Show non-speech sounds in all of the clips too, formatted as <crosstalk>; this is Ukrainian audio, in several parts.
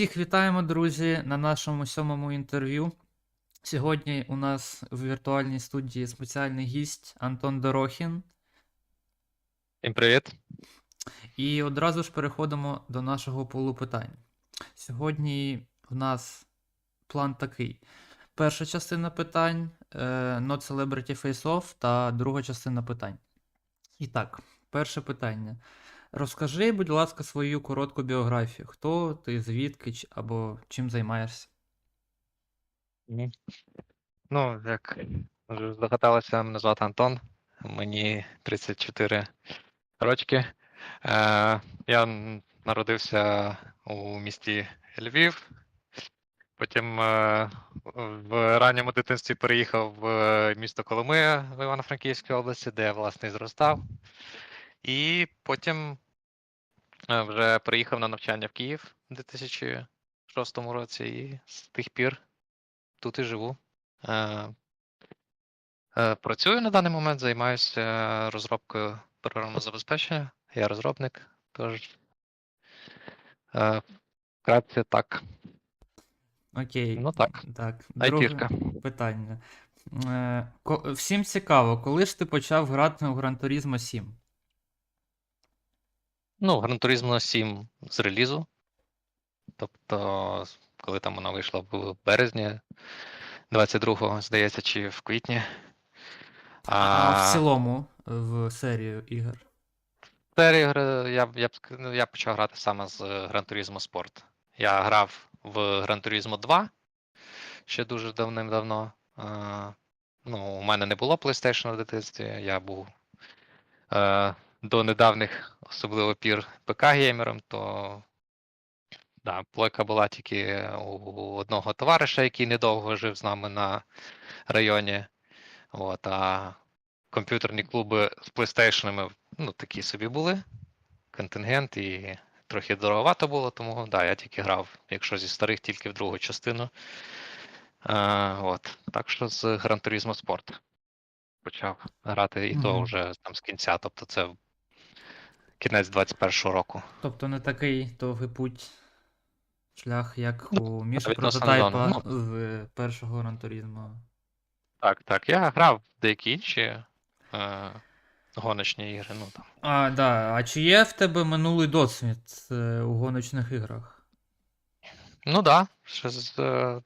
Всіх вітаємо, друзі, на нашому сьомому інтерв'ю. Сьогодні у нас в віртуальній студії спеціальний гість Антон Дорохін. Всім привіт. І одразу ж переходимо до нашого пулу питань. Сьогодні в нас план такий: перша частина питань е, Not Celebrity Face Off та друга частина питань. І так, перше питання. Розкажи, будь ласка, свою коротку біографію. Хто ти, звідки або чим займаєшся? Ну, як вже здогадалося, мене звати Антон, мені 34 рочки. Е, я народився у місті Львів. Потім е, в ранньому дитинстві переїхав в е, місто Коломия в Івано-Франківській області, де я, власне, зростав. І потім е, вже приїхав на навчання в Київ у 2006 році, і з тих пір тут і живу. Е, е, Працюю на даний момент, займаюся розробкою програмного забезпечення. Я розробник, тож вкратце так. Окей. Ну так, Так, айтішка. друге питання. Всім цікаво, коли ж ти почав грати у Gran Turismo 7? Ну, Gran Turismo 7 з релізу. Тобто, коли там вона вийшла в березні 22-го, здається, чи в квітні. А в цілому в серію ігор. Серії гри я, я, я почав грати саме з Gran Turismo Sport. Я грав в Gran Turismo 2 ще дуже давним-давно. Ну, у мене не було PlayStation в дитинстві, я був е, до недавніх, особливо пір ПК-геймером, то да, плойка була тільки у одного товариша, який недовго жив з нами на районі. От, а комп'ютерні клуби з PlayStation ну, такі собі були. Контингент і трохи дороговато було, тому да, я тільки грав, якщо зі старих, тільки в другу частину. Е, от. Так що з Gran Turismo Sport почав грати, і то вже там з кінця, тобто це кінець 21-го року. Тобто не такий довгий путь, шлях, як Ну, у Міші відносно прототайпа недавно. з першого Gran Так, так. Я грав в деякі інші е, гоночні ігри. Ну, там. А, да. А чи є в тебе минулий досвід е, у гоночних іграх? Ну да, ще з, е,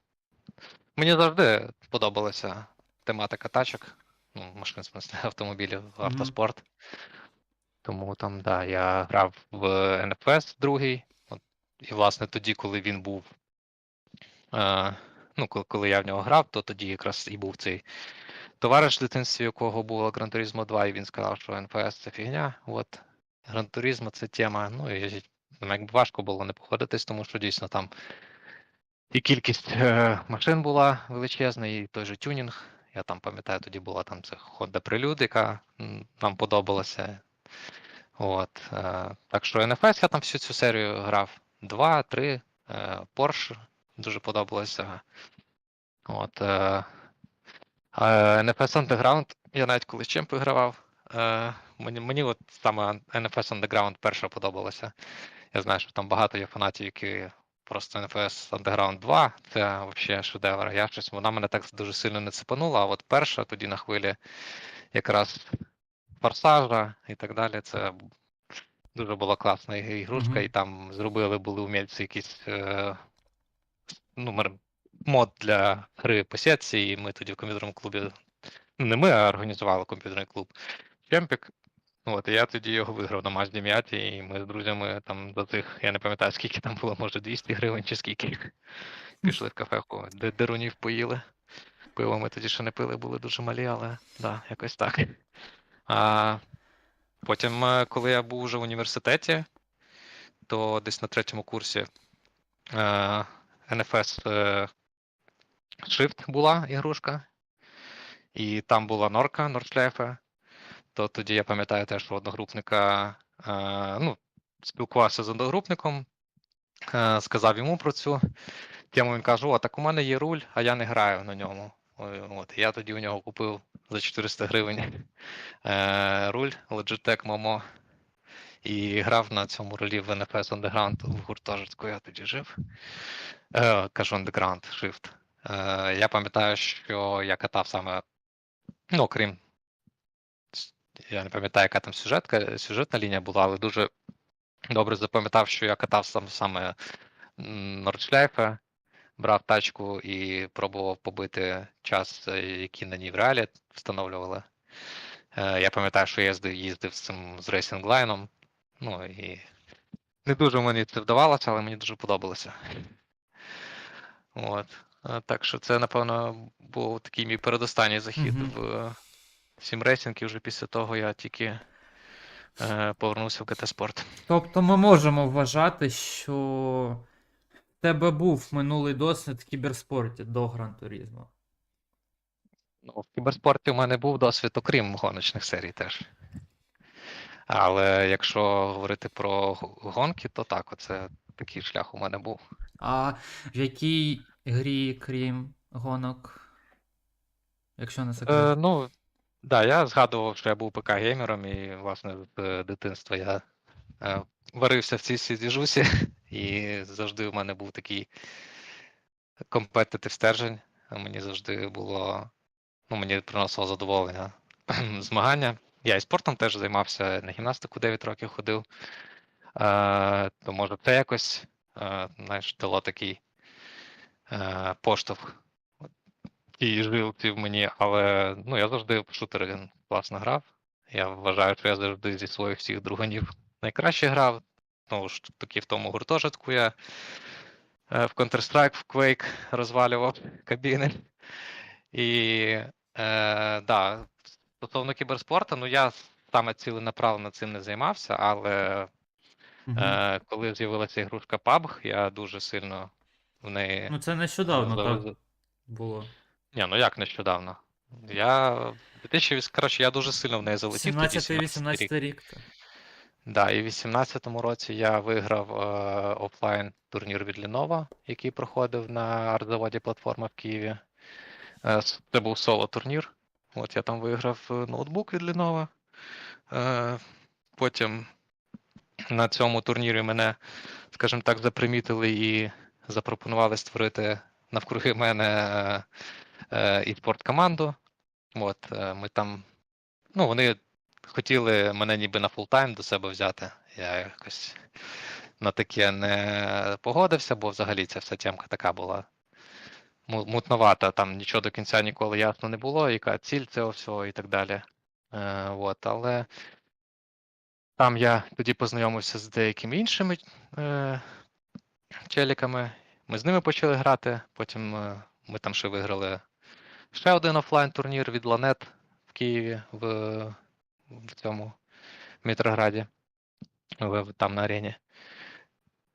мені завжди подобалася тематика тачок, ну, машин, в смысле, <laughs> автомобілів, автоспорт. Тому там, да, я грав в NFS другий. От, і, власне, тоді, коли він був. Е, ну, коли, коли я в нього грав, то тоді якраз і був цей товариш в дитинстві, якого було Gran Turismo 2, і він сказав, що NFS це фігня. От Gran Turismo це тема. Ну, і ну, якби важко було не походитись, тому що дійсно там і кількість е, машин була величезна, і той же тюнінг. Я там пам'ятаю, тоді була там це Honda Prelude, яка нам подобалася. От, е, так що NFS я там всю цю серію грав. Два, три, е, Porsche дуже подобалося. От, е, NFS Underground, я навіть коли чим вигравав. Е, мені, мені от саме NFS Underground перша подобалася. Я знаю, що там багато є фанатів, які просто NFS Underground 2, це взагалі шедевр. Я щось, вона мене так дуже сильно не цепанула, а от перша тоді на хвилі якраз форсажа і так далі. Це дуже була класна іг- ігрушка, Мгм. і там зробили були умільці якісь е, ну, мод для гри по сітці, і ми тоді в комп'ютерному клубі. Ну, не ми, а організували комп'ютерний клуб Чемпік. От, і я тоді його виграв на Мазді М'яті, і ми з друзями там до тих, я не пам'ятаю, скільки там було, може 200 гривень чи скільки. Пішли в кафеху, де дерунів поїли. Пиво ми тоді ще не пили, були дуже малі, але да, якось так. А потім, е, коли я був вже в університеті, то десь на третьому курсі е, NFS е, Shift була ігрушка, і там була норка, Нордшляйфе. То тоді я пам'ятаю теж що одногрупника, е, ну, спілкувався з одногрупником, е, сказав йому про цю тему. Він каже: О, так у мене є руль, а я не граю на ньому. От, я тоді у нього купив за 400 гривень е, руль Logitech Momo. і грав на цьому ролі в NFS Underground в гуртожитку, я тоді жив. Е, кажу Underground, Shift. Е, я пам'ятаю, що я катав саме, ну, окрім, я не пам'ятаю, яка там сюжетка, сюжетна лінія була, але дуже добре запам'ятав, що я катав сам саме м, Нордшляйфе, брав тачку і пробував побити час, е, який на ній в реалі встановлювали. Е, Я пам'ятаю, що я їздив, їздив з цим з рейсинг-лайном. Ну і не дуже мені це вдавалося, але мені дуже подобалося. От. Е, Так що це, напевно, був такий мій передостанній захід Мгм. в сімрейсинг, і вже після того я тільки е, повернувся в КТ Спорт. Тобто ми можемо вважати, що тебе був минулий досвід в кіберспорті до Гран Турізмо. Ну, в кіберспорті у мене був досвід, окрім гоночних серій теж. Але якщо говорити про гонки, то так, оце такий шлях у мене був. А в якій грі, крім гонок? Якщо не секрет. Е, ну, да, я згадував, що я був ПК-геймером, і, власне, з е, дитинства я е, варився в цій всій двіжусі, і завжди у мене був такий компетитив стержень. Мені завжди було, ну, мені приносило задоволення <clears throat> змагання. Я і спортом теж займався, на гімнастику 9 років ходив. Е, то може це якось, е, знаєш, дало такий е, поштовх і жилки в мені, але ну, я завжди в шутери класно грав. Я вважаю, що я завжди зі своїх всіх друганів найкраще грав. Знову ж таки, в тому гуртожитку я е, в Counter-Strike, в Quake розвалював кабіни. І е, да, стосовно кіберспорту, ну я саме ціленаправленно цим не займався, але Мгм. е, коли з'явилася ігрушка PUBG, я дуже сильно в неї. Ну, це нещодавно так було. Ні, ну як нещодавно? Я. коротше, я дуже сильно в неї залетів. 17-18 рік. рік. Да, і в 18-му році я виграв е, офлайн турнір від Lenovo, який проходив на артзаводі платформа в Києві. Е, це був соло турнір. От я там виграв е, ноутбук від Lenovo. Е, потім на цьому турнірі мене, скажімо так, запримітили і запропонували створити навкруги мене е, е, і спорткоманду. От, е, ми там, ну, вони хотіли мене ніби на фултайм до себе взяти. Я якось на таке не погодився, бо взагалі ця вся тємка така була мутновата. Там нічого до кінця ніколи ясно не було, яка ціль цього всього і так далі. Е, от, але там я тоді познайомився з деякими іншими е, челіками. Ми з ними почали грати. Потім е, ми там ще виграли ще один офлайн турнір від Ланет в Києві в, в цьому Мітрограді, там на арені.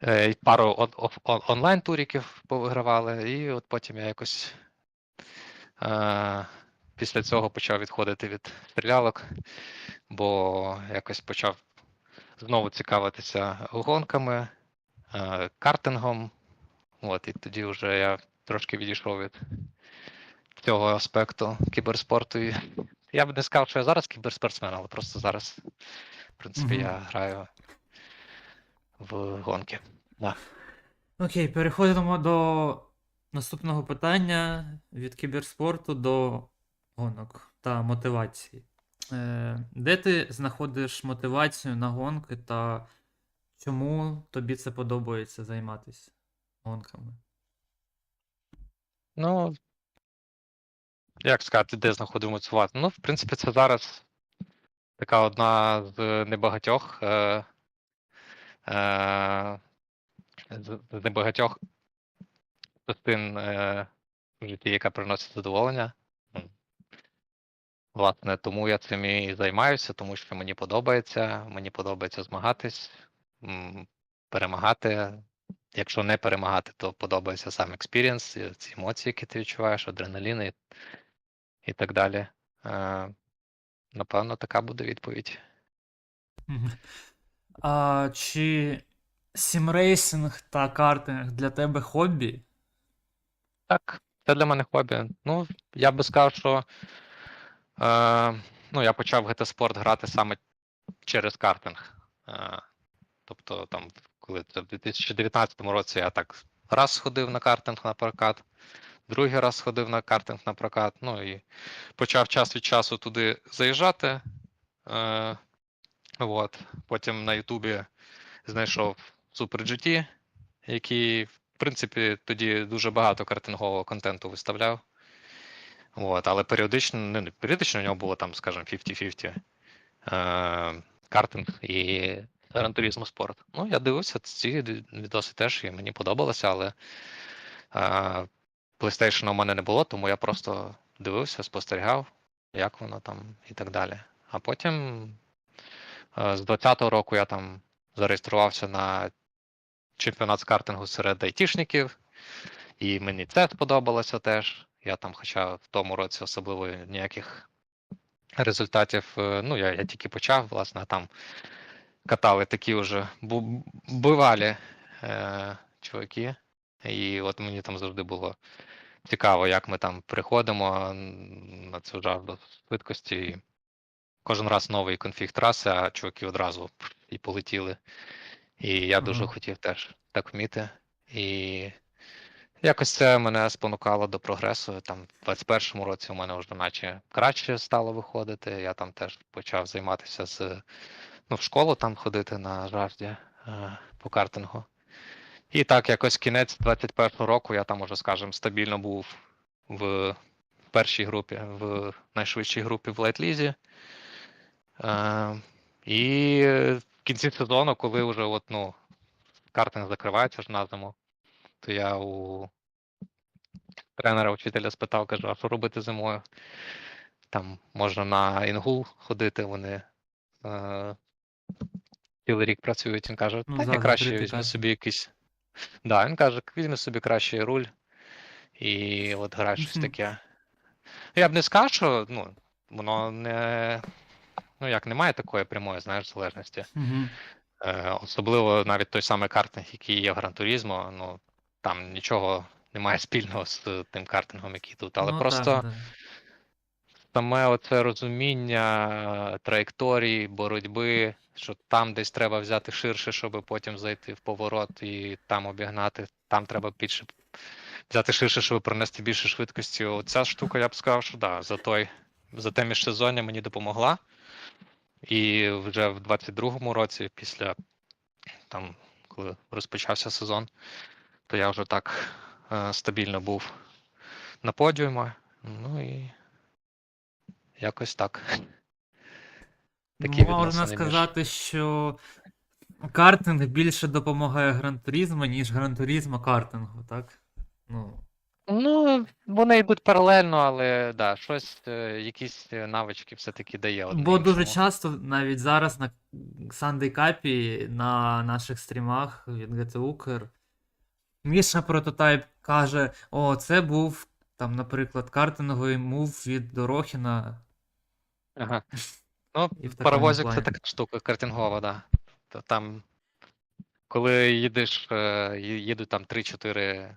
Е, пару онлайн-туріків повигравали, і от потім я якось е, після цього почав відходити від стрілялок, бо якось почав знову цікавитися гонками, е, картингом. От, і тоді вже я трошки відійшов від цього аспекту кіберспорту. І я б не сказав, що я зараз кіберспортсмен, але просто зараз, в принципі, Мгм. я граю в гонки. Да. Окей, переходимо до наступного питання від кіберспорту до гонок та мотивації. Е, де ти знаходиш мотивацію на гонки та чому тобі це подобається займатися гонками? Ну, як сказати, де знаходимо мотивацію? Ну, в принципі, це зараз така одна з небагатьох е, е, з небагатьох частин е, в житті, яка приносить задоволення. Власне, тому я цим і займаюся, тому що мені подобається, мені подобається змагатись, перемагати. Якщо не перемагати, то подобається сам експірієнс, ці емоції, які ти відчуваєш, адреналін і, так далі. Е, напевно, така буде відповідь. А чи сімрейсинг та картинг для тебе хобі? Так, це для мене хобі. Ну, я би сказав, що е, ну, я почав GT грати саме через картинг. Е, Тобто, там, коли в 2019 році я так раз сходив на картинг на прокат, другий раз сходив на картинг на прокат, ну і почав час від часу туди заїжджати. Е, от. Потім на Ютубі знайшов Super GT, який, в принципі, тоді дуже багато картингового контенту виставляв. От, але періодично, ну, не періодично у нього було там, скажімо, 50-50 е, картинг і Turismo Sport. Ну, я дивився ці відоси теж, і мені подобалося, але е, PlayStation у мене не було, тому я просто дивився, спостерігав, як воно там і так далі. А потім е, з 20-го року я там зареєструвався на чемпіонат з картингу серед айтішників, і мені це сподобалося теж. Я там, хоча в тому році особливо ніяких результатів, е, ну, я, я тільки почав, власне, там катали такі вже бу- бувалі е, чуваки. І от мені там завжди було цікаво, як ми там приходимо на цю жажду швидкості. Кожен раз новий конфіг траси, а чуваки одразу і полетіли. І я дуже Ага. хотів теж так вміти. І якось це мене спонукало до прогресу. Там в 21-му році у мене вже наче краще стало виходити. Я там теж почав займатися з ну, в школу там ходити на жажді е, по картингу. І так, якось кінець 21-го року я там уже, скажімо, стабільно був в першій групі, в найшвидшій групі в лайт-лізі. Е, і в кінці сезону, коли вже от, ну, картинг закривається ж на зиму, то я у тренера учителя спитав, кажу, а що робити зимою? Там можна на інгул ходити, вони е, цілий рік працюють. Він каже, Ну, та ні, краще візьми собі якийсь. Да, він каже, візьми собі кращий руль і от грай щось таке. Я б не сказав, що ну, воно не. Ну, як немає такої прямої, знаєш, залежності. Угу. Е, особливо навіть той самий картинг, який є в Гран Турізмо, ну там нічого немає спільного з тим картингом, який тут. Але ну, просто Так, да. Саме оце розуміння траєкторії, боротьби, що там десь треба взяти ширше, щоб потім зайти в поворот і там обігнати, там треба більше взяти ширше, щоб пронести більше швидкості. Оця штука, я б сказав, що да, за той, за те міжсезоння мені допомогла. І вже в 22-му році, після там, коли розпочався сезон, то я вже так е, стабільно був на подіумі. Ну і якось так. Такі Ну, можна відносини між- сказати, що картинг більше допомагає Гран-туризму, ніж Гран-туризмо картингу, так? Ну, Ну, вони йдуть паралельно, але да, щось, е, якісь е, навички все-таки дає одне бо дуже іншому. часто, навіть зараз на Sunday Cup на наших стрімах від GTUKR, Міша прототайп каже: О, це був там, наприклад, картинговий мув від Дорохіна. Ага. <laughs> Ну, І в такому паровозик це плані. така штука картингова, да. То там, коли їдеш, е, ї- їдуть там 3-4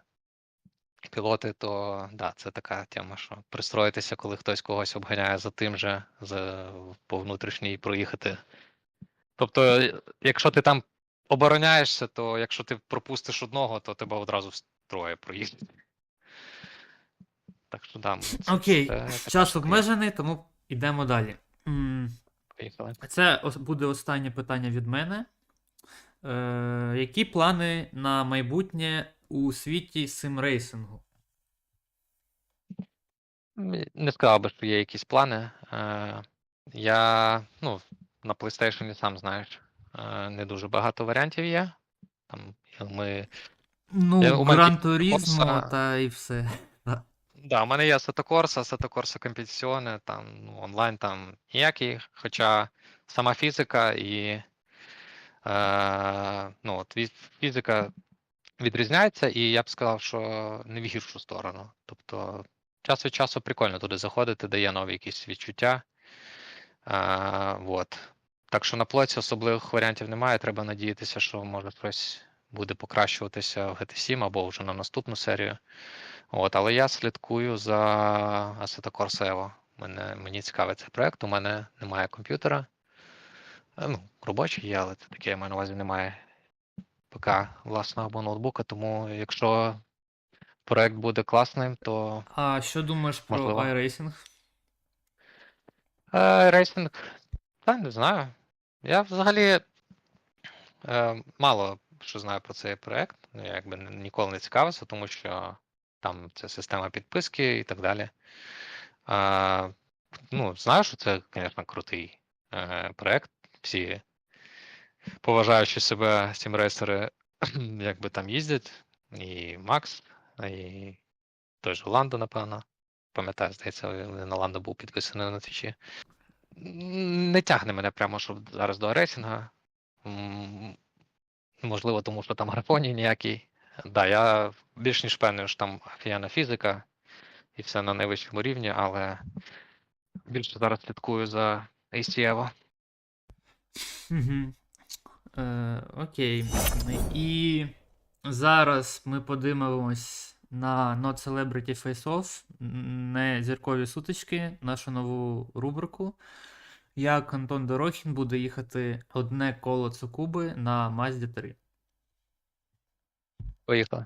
пілоти, то да, це така тема, що пристроїтися, коли хтось когось обганяє за тим же, за, по внутрішній проїхати. Тобто, е, якщо ти там обороняєшся, то якщо ти пропустиш одного, то тебе одразу троє проїздять. Так що да, це- Окей, це така час обмежений, тому йдемо далі. Поїхали. Це буде останнє питання від мене. Е, які плани на майбутнє у світі симрейсингу? Не сказав би, що є якісь плани. Е, Я, ну, на PlayStation, сам знаєш, е, не дуже багато варіантів є. Там ми. Ну, Гран Турізмо та і все. Да, у мене є Corsa, Assetto Corsa там ну, онлайн там ніякий, хоча сама фізика і е, ну, от, фізика відрізняється, і я б сказав, що не в гіршу сторону. Тобто час від часу прикольно туди заходити, дає нові якісь відчуття. Е, вот. Так що на плоці особливих варіантів немає. Треба надіятися, що може щось буде покращуватися в GT7 або вже на наступну серію. От, але я слідкую за Assetto Corsa Мене, мені цікавий цей проект. У мене немає комп'ютера. Е, Ну, робочий є, але це таке, я маю на увазі, немає ПК власного або ноутбука, тому якщо проект буде класним, то А що думаєш про Можливо. iRacing? Рейсинг, та не знаю. Я взагалі е, мало що знаю про цей проект. Ну, Я якби ніколи не цікавився, тому що там це система підписки і так далі. А, ну, знаю, що це, звісно, крутий е, проект. Всі поважаючи себе сімрейсери, якби <clears throat> там їздять. І Макс, і той же Ландо, напевно. Пам'ятаю, здається, на Ландо був підписаний на твічі. Не тягне мене прямо, щоб зараз до рейсінга. Можливо, тому що там графоній ніякий. Да, я більш ніж певний, що там офігенна фізика і все на найвищому рівні, але більше зараз слідкую за ACEVO. Е, окей. І зараз ми подивимось на Not Celebrity Face Off, не зіркові сутички, нашу нову рубрику. Як Антон Дорохін буде їхати одне коло Цукуби на Мазді 3. Поїхали.